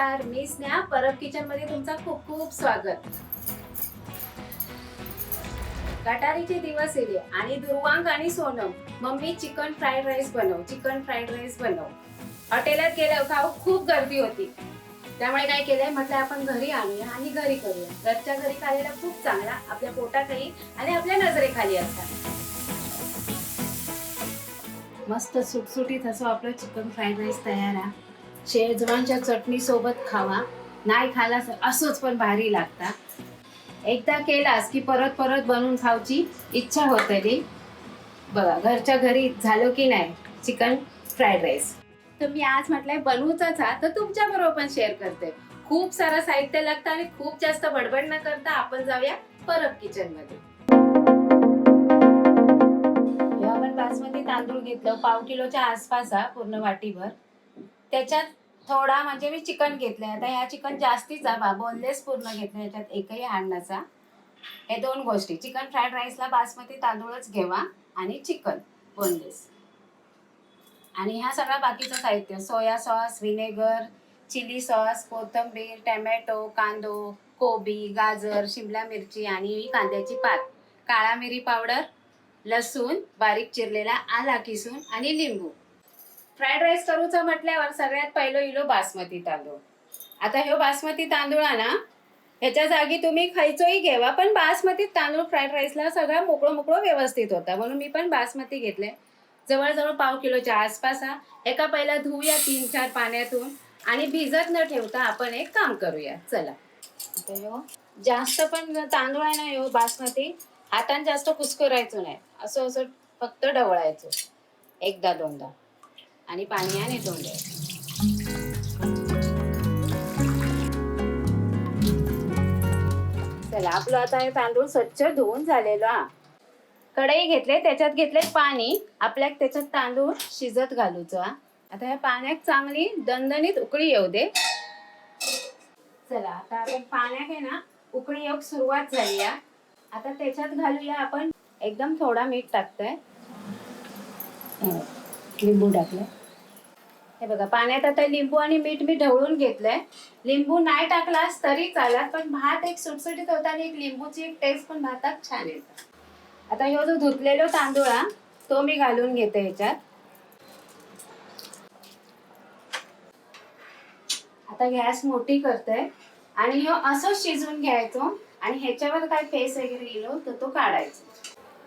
नमस्कार मी स्नेहा परब किचनमध्ये तुमचं खूप खूप स्वागत. गटारीचे दिवस येले आणि दुर्वांग आणि Sonam mummy chicken fried rice बनव चिकन फ्राईड राईस बनव. हॉटेलात गेल्या खाऊ खूप गर्दी होती. त्यामुळे काय केलंय? म्हटलं आपण घरी आणूया आणि घरी करूया. घरच्या घरी खायला खूप चांगला आपल्या पोटातही आणि आपल्या नजरेखाली असतात. मस्त सुटसुटीत असं आपलं चिकन फ्राईड राईस तयार आहे. शेजवानच्या चटणी सोबत खावा. नाही खाला असंच पण भारी लागता एकदा केलास की परत परत बनवून खाऊची इच्छा होतली बघा घरच्या घरी झालो की नाही? Chicken fried rice. तर मी आज म्हटलंय बनवूचाच हा तर तुमच्या बरोबर पण शेअर करते. खूप सारं साहित्य लागतं आणि खूप जास्त बडबड न करता आपण जाऊया परब किचनमध्ये आपण बासमती तांदूळ घेतलं पाव किलोच्या आसपास हा पूर्ण वाटीभर. त्याच्यात थोडा म्हणजे मी चिकन घेतलं आता ह्या चिकन जास्तीचा बा बोनलेस पूर्ण घेतलं याच्यात एकही हाडण्याचा हे दोन गोष्टी. चिकन फ्राईड राईसला बासमती तांदूळच घेवा आणि चिकन बोनलेस आणि ह्या सगळ्या बाकीचं साहित्य. Soya sauce vinegar chilli sauce कोथिंबीर टॅमॅटो कांदो कोबी गाजर शिमला मिरची आणि कांद्याची पात. काळा मिरी पावडर लसूण बारीक चिरलेला आला किसून आणि लिंबू. फ्राईड राईस करूचं म्हटल्यावर सगळ्यात पहिलं इलो बासमती तांदूळ. आता ह्यो बासमती तांदूळ आहे ना ह्याच्या जागी तुम्ही खायचोही घेवा पण बासमती तांदूळ फ्राईड राईसला सगळा मोकळं मोकळं व्यवस्थित होता. म्हणून मी पण बासमती घेतले. जवळजवळ पाव किलोच्या आसपास हा. एका पहिला धुवूया तीन चार पाण्यातून. आणि भिजत न ठेवता आपण एक काम करूया. चला. आता ह्यो जास्त पण तांदूळ आहे ना ह्यो बासमती. हातान जास्त कुस्करायचो नाही. असं असं फक्त ढवळायचो एकदा दोनदा. आणि पाण्याने तोंड. चला आपलं आता हे तांदूळ स्वच्छ धुवून झालेलो हा. कढई घेतले त्याच्यात घेतले पाणी. आपल्याक त्याच्यात तांदूळ शिजत घालूचा आता ह्या पाण्यात चांगली दणदणीत उकळी येऊ दे. चला आता आपण पाण्यात आहे ना उकळी येऊक सुरुवात झाली आता त्याच्यात घालूया आपण. एकदम थोडा मीठ टाकतोय. हो, लिंबू टाकलं हे बघा पाण्यात आता लिंबू आणि मीठ मी ढवळून घेतलंय. लिंबू नाही टाकलास तरी चालत पण भात एक सुटसुटीत होता आणि एक लिंबूची एक टेस्ट पण भातात छान येते. आता ह्यो जो धुतलेलो तांदूळ हा, तो मी घालून घेते ह्याच्यात. आता गॅस मोठी करते आणि ह्यो असंच शिजवून घ्यायचो आणि ह्याच्यावर काय फेस वगैरे गेलो तर तो काढायचा.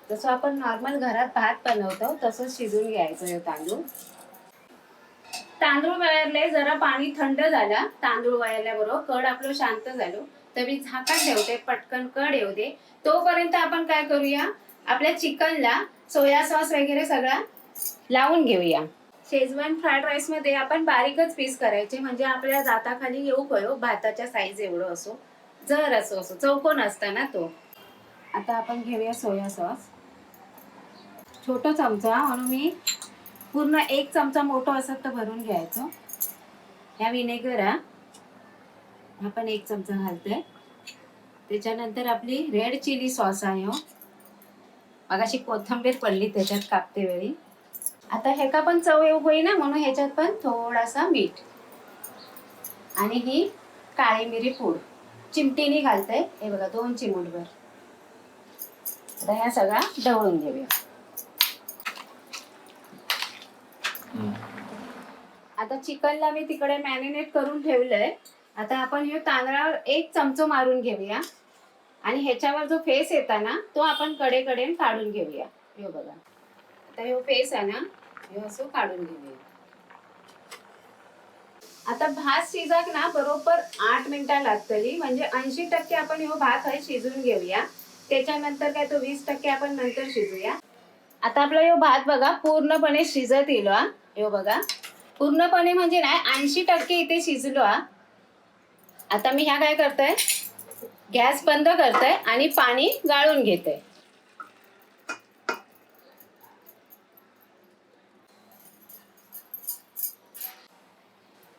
जसं आपण नॉर्मल घरात भात बनवतो तसंच शिजून घ्यायचं हे तांदूळ. तांदूळ वळले जरा पाणी थंड झालं. तांदूळ वळल्याबरोबर कड आपलं शांत झालो. तर मी झाकण ठेवते पटकन कड येऊ दे. तोपर्यंत आपण काय करूया? आपल्या चिकनला सोया सॉस वगैरे सगळा लावून घेऊया. शेजवान फ्राईड राईसमध्ये आपण बारीकच पीस करायचे. म्हणजे आपल्या दाताखाली येऊ कयो हो? भाताच्या साईज एवढं असो. जर असो असो. चौकोन असताना तो. आता आपण घेऊया सोया सॉस. छोटा चमचा म्हणून मी पूर्ण एक चमचा मोठं असत तर भरून घ्यायचं. ह्या विनेगर हा. पण एक चमचा घालतोय. त्याच्यानंतर आपली रेड चिली सॉस आहे हो. मगाशी कोथिंबीर पडली त्याच्यात कापते वेळी. आता हे का पण चव येऊ होईना म्हणून ह्याच्यात पण थोडासा मीठ. आणि ही काळी मिरी पूड. चिमटीने घालते हे बघा दोन चिमूटभर. आता ह्या सगळा ढवळून घेऊया. आता चिकनला मी तिकडे मॅरिनेट करून ठेवलंय. आता आपण हे तांदळावर एक चमचो मारून घेऊया. आणि ह्याच्यावर जो फेस येता ना तो आपण कडे कडे काढून घेऊया. हे बघा. आता ह्यो फेस आहे ना ह्यो असं काढून घेऊया. आता भात शिजाक ना बरोबर आठ मिनिटं लागतली. म्हणजे ऐंशी टक्के आपण ह्यो भात आहे शिजून घेऊया. त्याच्यानंतर काय तो वीस टक्के आपण नंतर शिजूया. आता आपला यो भात बघा पूर्णपणे शिजत येलो हा. यो बघा. पूर्णपणे म्हणजे नाही ऐंशी टक्के इथे शिजलो हा. आता मी ह्या काय करतोय? गॅस बंद करतोय आणि पाणी गाळून घेते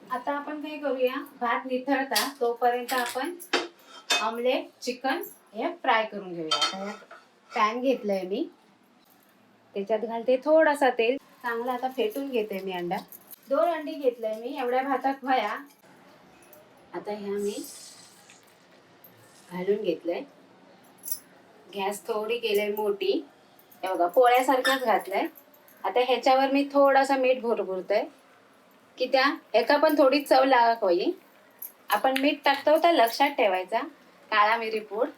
आता आपण काय करूया? भात निथळता तोपर्यंत आपण ऑमलेट चिकन हे फ्राय करून घेऊया. पॅन घेतलंय मी. त्याच्यात घालते थोडासा तेल. चांगला आता फेटून घेते मी अंडा. दोन अंडी घेतलंय मी एवढ्या भातात व्हाया. आता ह्या मी घालून घेतलंय. गॅस थोडी केलंय मोठी. हे बघा पोळ्यासारखंच घातलंय. आता ह्याच्यावर मी थोडासा मीठ भुरभुरतोय. की त्या एका पण थोडी चव लागा होई आपण मीठ टाकतो तर लक्षात ठेवायचा. काळा मिरी पूड.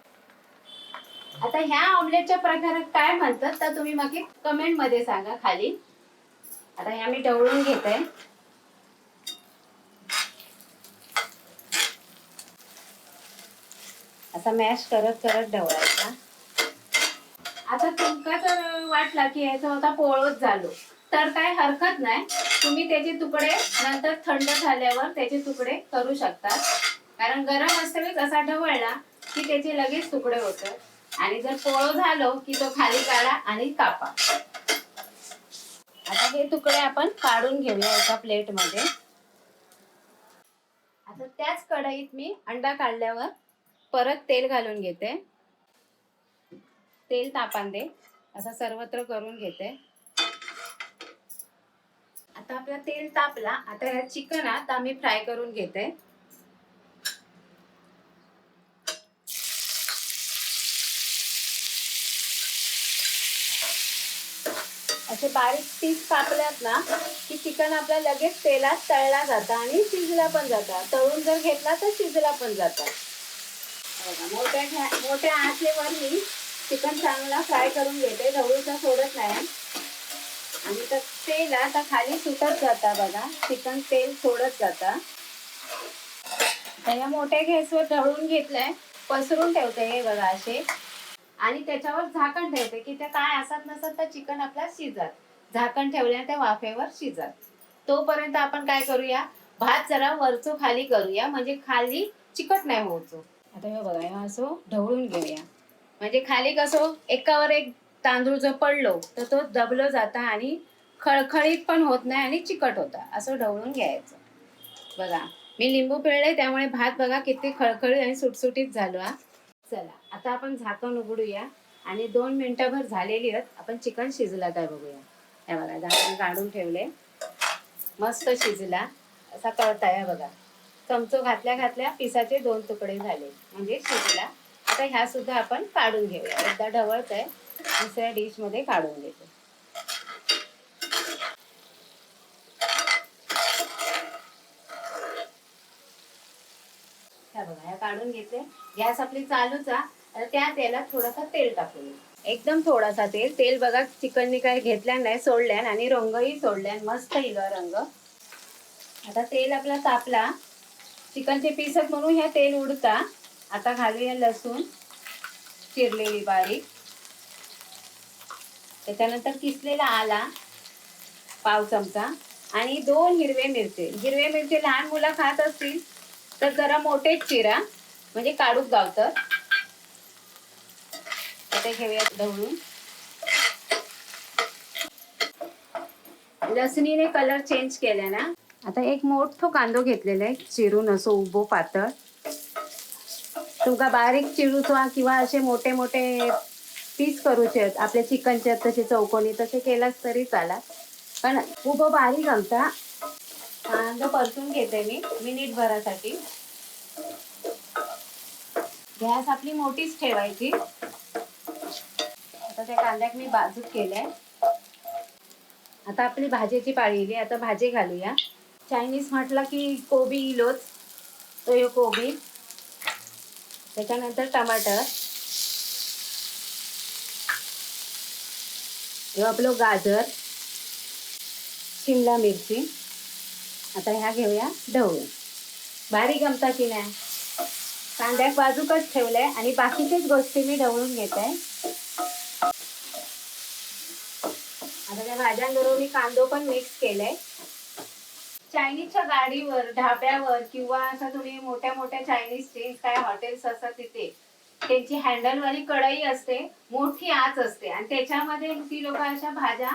आता ह्या ऑमलेटच्या प्रकारात काय म्हणतात तर तुम्ही मग कमेंटमध्ये सांगा खाली. आता ह्या मी ढवळून घेते. असा मॅश करत करत ढवळायचा. आता तुमका जर वाटला की याचा होता पोळोच झालो तर काय हरकत नाही. तुम्ही त्याचे तुकडे नंतर थंड झाल्यावर त्याचे तुकडे करू शकता. कारण गरम असतानाच असा ढवळला की त्याचे लगेच तुकडे होतात. आणि जर पोळो झालो की तो खाली काढा आणि कापा. आता हे तुकडे आपण काढून घेऊया एका प्लेटमध्ये. आता त्याच कढईत मी अंडा काढल्यावर परत तेल घालून घेते. तेल तापांदे असं सर्वत्र करून घेते. आता आपला तेल तापला. आता ह्या चिकनात आम्ही फ्राय करून घेते. असे बारीक पीस कापल्यात ना की चिकन आपल्या लगेच तेलात तळला जातं आणि शिजला पण जातं. तळून जर घेतला तर शिजला पण जातं. मोठ्या घ्या- मोठ्या आचेवर मी चिकन चांगला फ्राय करून घेते. ढवळीचा सोडत नाही. आणि तर तेल आता खाली सुटत जाता बघा. चिकन तेल सोडत जाता. तर या मोठ्या गॅसवर ढवळून घेतलंय. पसरून ठेवते हे बघा असे. आणि त्याच्यावर झाकण ठेवते की ते काय असत नसत तर चिकन आपला शिजत. झाकण ठेवल्याने त्या वाफेवर शिजत. तोपर्यंत आपण काय करूया? भात जरा वरचो खाली करूया. म्हणजे खाली चिकट नाही व्हायचो आता हे बघा हे असं ढवळून घेऊया. म्हणजे खाली कसं एकावर एक तांदूळ जर पडलो तर तो दबलो जाता आणि खळखळीत पण होत नाही आणि चिकट होता. असं ढवळून घ्यायचं. बघा मी लिंबू पिळले त्यामुळे भात बघा किती खळखळीत आणि सुटसुटीत झालो हा. चला आता आपण झाकण उघडूया. आणि दोन मिनिटाभर झालेली आहेत. आपण चिकन शिजला काय बघूया. हे बघा झाकण काढून ठेवले. मस्त शिजला. असा कळताय बघा. चमचो घातल्या घातल्या पिसाचे दोन तुकडे झाले. म्हणजे शिजला. आता ह्या सुद्धा आपण काढून घेऊया. एकदा ढवळत आहे दुसऱ्या डिशमध्ये काढून घेतो. बघा या काढून घेते गॅस आपली चालूच आहे. त्या तेलात थोडासा तेल टाकूया एकदम थोडासा तेल. तेल बघा चिकननी काय घेतल्या नाही सोडल्यान आणि रंगही सोडल्यान मस्त हिरवा रंग. आता तेल आपला तापला. चिकनचे पीस म्हणून ह्या तेल उडता. आता घालूया लसूण. चिरलेली बारीक. त्याच्यानंतर किसलेला आला. पाव चमचा. आणि दोन हिरवे मिरचे. हिरवे मिरचे लहान मुलं खात असतील तर जरा मोठेच चिरा म्हणजे काढूक गावतं. घेऊया ढवळून लसणीने कलर चेंज केला ना. आता एक मोठो कांदो घेतलेला आहे चिरून असो उभो पातळ. तुमका बारीक चिरूचा किंवा असे मोठे मोठे पीस करूचे आहेत. आपल्या चिकनचे तसे चौकोनी तसे केलास तरी चाला. पण उभं बारीक आमचा. छान परतून घेते मी मिनिट भरासाठी. गॅस आपली मोठीच ठेवायची. आता त्या कांद्याक मी बाजूक केलंय. आता आपली भाजीची पाळी येली आता भाजी घालूया. चायनीज म्हटलं की कोबी इलोच तो यो कोबी. त्याच्यानंतर टमाटर. आपलं गाजर शिमला मिरची. आता ह्या घेऊया ढवळून. बारीक गमता की नाही? कांद्याक बाजूकच ठेवलंय आणि बाकीच्याच गोष्टी मी ढवळून घेत. आहे आता त्या भाज्यांबरोबर मी कांदो पण मिक्स केलाय. चायनीजच्या गाडीवर ढाब्यावर किंवा असं तुम्ही मोठ्या मोठ्या चायनीज चायनीजचे काय हॉटेल्स असतात तिथे त्यांची हँडलवाली कढई असते मोठी आच असते. आणि त्याच्यामध्ये ती लोक अशा भाज्या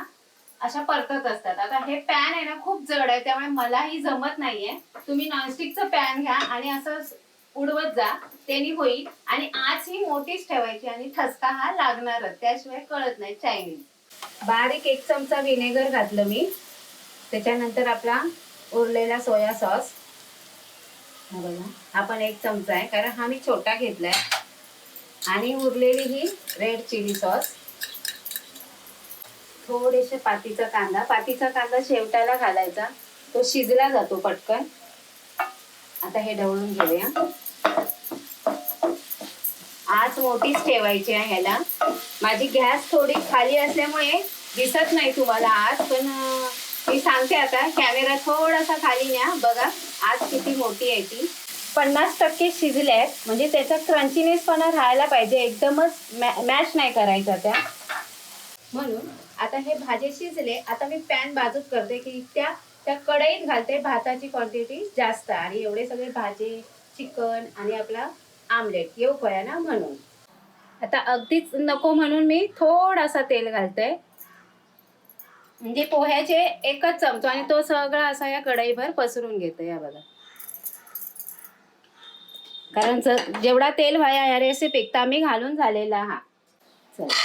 अशा परतत असतात. आता हे पॅन आहे ना खूप जड आहे त्यामुळे मलाही जमत नाहीये. तुम्ही नॉनस्टिकचं पॅन घ्या आणि असं उडवत जा त्यांनी होईल. आणि आज ही मोठीच ठेवायची आणि ठसका हा लागणारच त्याशिवाय कळत नाही चायनीज बारीक एक चमचा व्हिनेगर घातलं मी. त्याच्यानंतर आपला उरलेला सोया सॉस हा बघा हा पण एक चमचा आहे कारण हा मी छोटा घेतलाय. आणि उरलेली ही रेड चिली सॉस थोडेसे पातीचा कांदा पातीचा कांदा शेवटाला घालायचा. तो शिजला जातो पटकन. आता हे ढवळून घेऊया. आज मोठीच ठेवायची आहे ह्याला. माझी गॅस थोडी खाली असल्यामुळे दिसत नाही तुम्हाला आज पण मी सांगते आता कॅमेरा थोडासा खाली न्या. बघा आज किती मोठी आहे ती. पन्नास टक्के शिजले आहेत. म्हणजे त्याचा क्रंचीनेसपणा राहायला पाहिजे. एकदमच मॅच नाही करायचा त्या. म्हणून आता हे भाजी शिजले आता मी पॅन बाजूत करते की त्या त्या कढईत घालते भाताची क्वांटिटी जास्त. आणि एवढे सगळे भाजी चिकन आणि आपला आमलेट येऊ पया ना म्हणून? आता अगदीच नको म्हणून मी थोडासा तेल घालते. म्हणजे पोह्याचे एकच चमचा आणि तो सगळा असा या कढईभर पसरून घेते या बघा. कारण जेवढा तेल व्हाया या रेसिपीत आम्ही घालून झालेला हा. चला.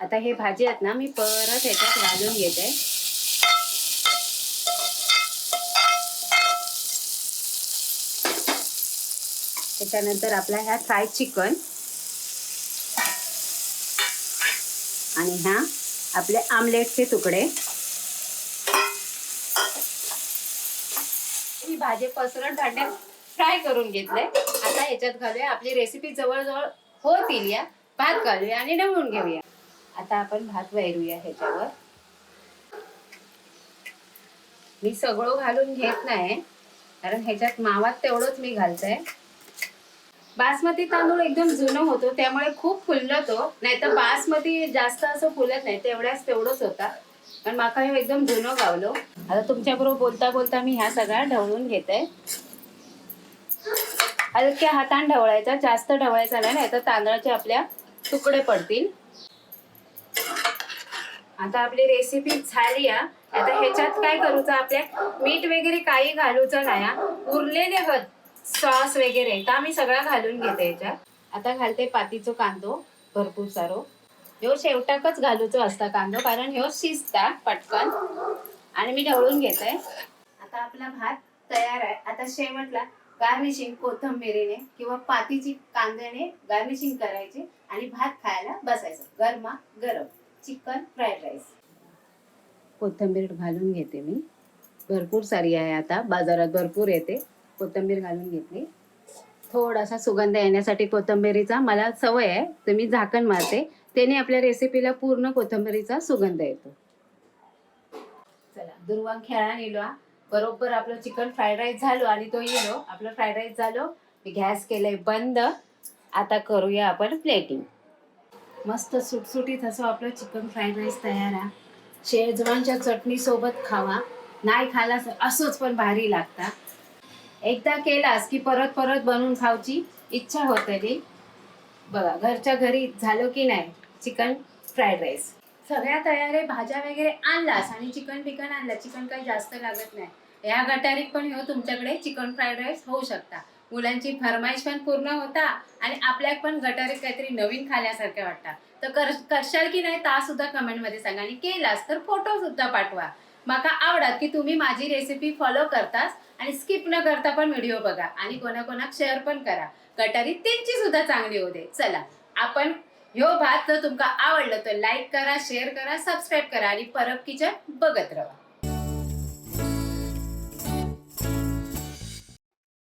आता हे भाजी आहेत ना मी परत ह्याच्यात घालून घेते. त्याच्यानंतर आपला ह्या फ्राय चिकन आणि ह्या आपले आमलेटचे तुकडे. ही भाजी पसरट धान्य फ्राय करून घेतले. आता ह्याच्यात घालूया. आपली रेसिपी जवळजवळ होतील या. भात घालूया आणि ढवळून घेऊया. आता आपण भात वैरूया ह्याच्यावर. मी सगळं घालून घेत नाही कारण ह्याच्यात मावात तेवढंच मी घालते. बासमती तांदूळ एकदम जुनं होतो त्यामुळे खूप फुललं तो. नाही तर बासमती जास्त असं फुलत नाही तेवढ्याच तेवढंच होता. पण माका हे एकदम जुनं गावलो. आता तुमच्याबरोबर बोलता बोलता मी ह्या सगळ्या ढवळून घेते. हलक्या हातान ढवळायचा जास्त ढवळायचा नाही नाही तर तांदळाचे आपल्या तुकडे पडतील. आता आपली रेसिपी झाली आ. आता ह्याच्यात काय करूचं आपल्या? मीठ वगैरे काही घालूचं नाही उरलेले हत सॉस वगैरे. तर आम्ही सगळा घालून घेते ह्याच्यात आता घालते पातीचो कांदो भरपूर सारो. ह्यो शेवटाकच घालूचो असता कांदो कारण ह्यो शिजता पटकन. आणि मी ढवळून घेते. आता आपला भात तयार आहे. आता शेवटला गार्निशिंग कोथंबिरीने किंवा पातीची कांद्याने गार्निशिंग करायची आणि भात खायला बसायचं. गरमा गरम. Chicken fried rice. कोथंबीर घालून घेते मी. भरपूर सारी आहे आता. बाजारात भरपूर येते. कोथंबीर घालून घेतली. थोडासा सुगंध येण्यासाठी कोथंबिरीचा मला सवय आहे. तर मी झाकण मारते. त्याने आपल्या रेसिपीला पूर्ण कोथंबिरीचा सुगंध येतो. चला दुर्वांग खेळा नेलो. बरोबर आपलं चिकन फ्राईड राईस झालो आणि तो येलो. आपलं फ्राईड राईस झालो. मी गॅस केलंय बंद. आता करूया आपण प्लेटिंग मस्त सुटसुटीत असं आपलं चिकन फ्राईड राईस तयार आहे. शेजवानच्या चटणी सोबत खावा. नाही खालास असंच पण भारी लागता एकदा केलास की परत परत बनवून खावची इच्छा होते बघा घरच्या घरी झालं की नाही चिकन फ्राईड राईस सगळ्या तयारी भाज्या वगैरे आणलास आणि चिकन बिकन आणलं चिकन काही जास्त लागत नाही. या गटारीत पण हो तुमच्याकडे चिकन फ्राईड राईस होऊ शकता. मुलांची फरमाईश पण पूर्ण होता आणि आपल्याक पण गटारीत काहीतरी नवीन खाल्यासारखं वाटतात. तर कर करशाल की नाही ता सुद्धा कमेंटमध्ये सांगा. आणि केलास तर फोटो सुद्धा पाठवा. माका आवडत की तुम्ही माझी रेसिपी फॉलो करतास आणि स्किप न करता पण व्हिडिओ बघा आणि कोणाकोणाक शेअर पण करा. गटारी त्यांची सुद्धा चांगली होते चला आपण ह्यो भात जर तुमका आवडलं तर लाईक करा शेअर करा सबस्क्राईब करा आणि परब किचन बघत राहा.